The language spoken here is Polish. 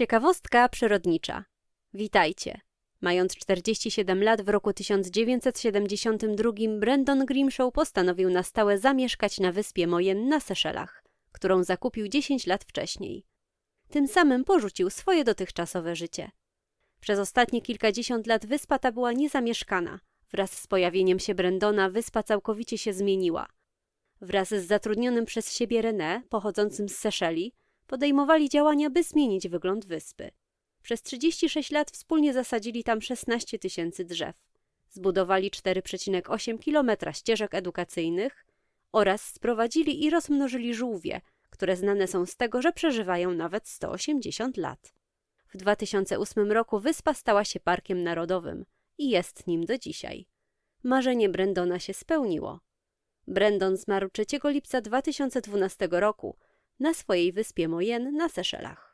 Ciekawostka przyrodnicza. Witajcie. Mając 47 lat w roku 1972 Brandon Grimshaw postanowił na stałe zamieszkać na wyspie Mojen na Seszelach, którą zakupił 10 lat wcześniej. Tym samym porzucił swoje dotychczasowe życie. Przez ostatnie kilkadziesiąt lat wyspa ta była niezamieszkana. Wraz z pojawieniem się Brendona wyspa całkowicie się zmieniła. Wraz z zatrudnionym przez siebie René, pochodzącym z Seszeli, podejmowali działania, by zmienić wygląd wyspy. Przez 36 lat wspólnie zasadzili tam 16 tysięcy drzew. Zbudowali 4,8 kilometra ścieżek edukacyjnych oraz sprowadzili i rozmnożyli żółwie, które znane są z tego, że przeżywają nawet 180 lat. W 2008 roku wyspa stała się parkiem narodowym i jest nim do dzisiaj. Marzenie Brendona się spełniło. Brendon zmarł 3 lipca 2012 roku na swojej wyspie Mojen na Seszelach.